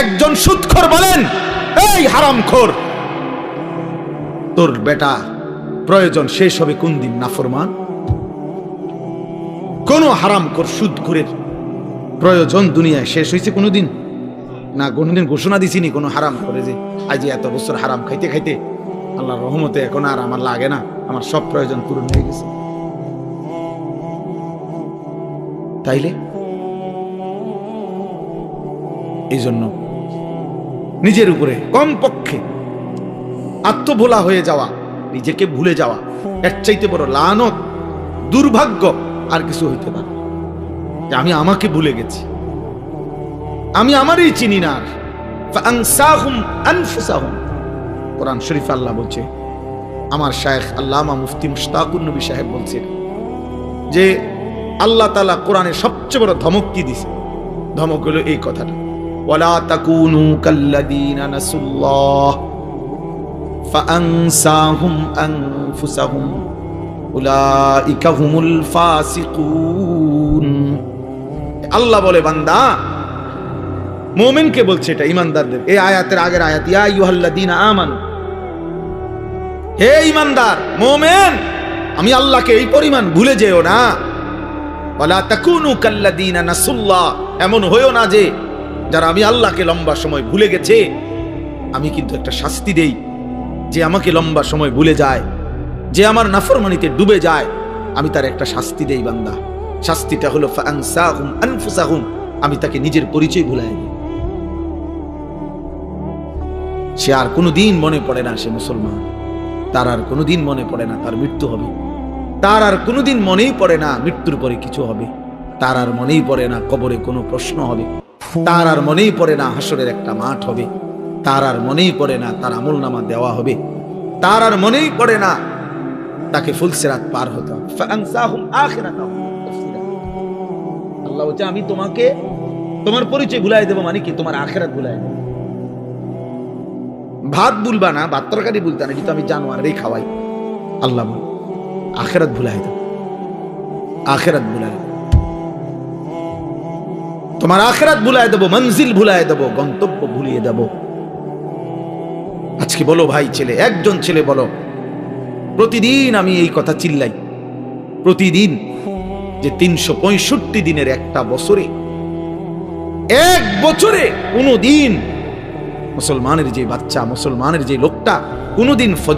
একজন সুৎখর বলেন, এই হারামখোর তোর বেটা প্রয়োজন শেষ হবে কোন দিন নাফরমান? কোন হারামখোর সুদখোরের প্রয়োজন দুনিয়ায় শেষ হয়েছে কোনোদিন? না, কোনোদিন ঘোষণা দিছিনি কোনো হারাম করে যে আজ এত বছর হারাম খাইতে খাইতে আল্লাহর রহমতে এখন আর আমার লাগে না, আমার সব প্রয়োজন পূরণ হয়ে গেছে। তাইলে? এই জন্য নিজের উপরে কম পক্ষে আত্মভোলা হয়ে যাওয়া, নিজেকে ভুলে যাওয়া, এর চাইতে বড় লানত, দুর্ভাগ্য আর কিছু হইতে পারে। আমি আমাকে ভুলে গেছি। আমি আমারই চিনি না কোরআন শরীফ আল্লাহ বলছে, আমার শায়েখ আল্লামা মুফতি মুশতাকুর নবী সাহেব বলছেন যে, আল্লাহ তাআলা কোরআনে সবচেয়ে বড় ধমক কি দিছে? ধমক হলো এই কথাটা। ওয়ালা তাকুনু কাল্লাযীনা নাসুল্লাহ ফাআনসাহুম আনফুসাহুম উলাইকা হুমুল ফাসিকুন আল্লাহ বলে বান্দা মোমেনকে বলছে এটা ইমানদারদের এই আয়াতের আগের আয়াত ইয়া আইয়ুহাল্লাযীনা আমানু হে ইমানদার মোমেন আমি আল্লাহকে এই পরিমাণ ভুলে যেও না ওয়ালা তাকুনু কাল্লাযীনা নাসুল্লাহ এমন হইও না যে যারা আমি আল্লাহকে লম্বা সময় ভুলে গেছে, আমি কিন্তু একটা শাস্তি দেই। যে আমাকে লম্বা সময় ভুলে যায়, যে আমার নাফরমানিতে ডুবে যায়, আমি তার একটা শাস্তি দেই বান্দা। শাস্তিটা হলো আমি তাকে নিজের পরিচয় ভুলাই দিই। সে আর কোনোদিন মনে পড়ে না সে মুসলমান। তার আর কোনোদিন মনে পড়ে না তার মৃত্যু হবে। তার আর কোনোদিন মনেই পড়ে না মৃত্যুর পরে কিছু হবে। তার আর মনেই পড়ে না কবরে কোনো প্রশ্ন হবে। তার আর মনেই পড়ে না, হাসরের একটা মাঠ হবে। তার আর মনেই পড়ে না, তার আমল নামা দেওয়া হবে। তার আর মনেই পড়ে না, তাকে ফুলসেরাত পার হতে হবে। আল্লাহ বলছে, আমি তোমাকে, তোমার পরিচয় ভুলাই দেবো মানে কি? তোমার আখেরাত ভুলাই ভাত ভুলবা না, ভাত তরকারি ভুলতা না কিন্তু আমি জানোয়ারেই খাওয়াই। আল্লাহ আখেরাত ভুলাই দেবো। আখেরাত ভুলাই দেবো। তোমার আখেরাত ভুলাই দেবো, মঞ্জিল ভুলাই দেবো, গন্তব্য ভুলিয়ে দেব। আজকে বলো ভাই ছেলে, একজন ছেলে বলো, প্রতিদিন আমি এই কথা চিল্লাই। প্রতিদিন যে তিনশো পঁয়ষট্টি দিনের একটা বছরে, এক বছরে কোনো দিন মুসলমানের যে বাচ্চা, মুসলমানের যে লোকটা, কোনোদিন ফজর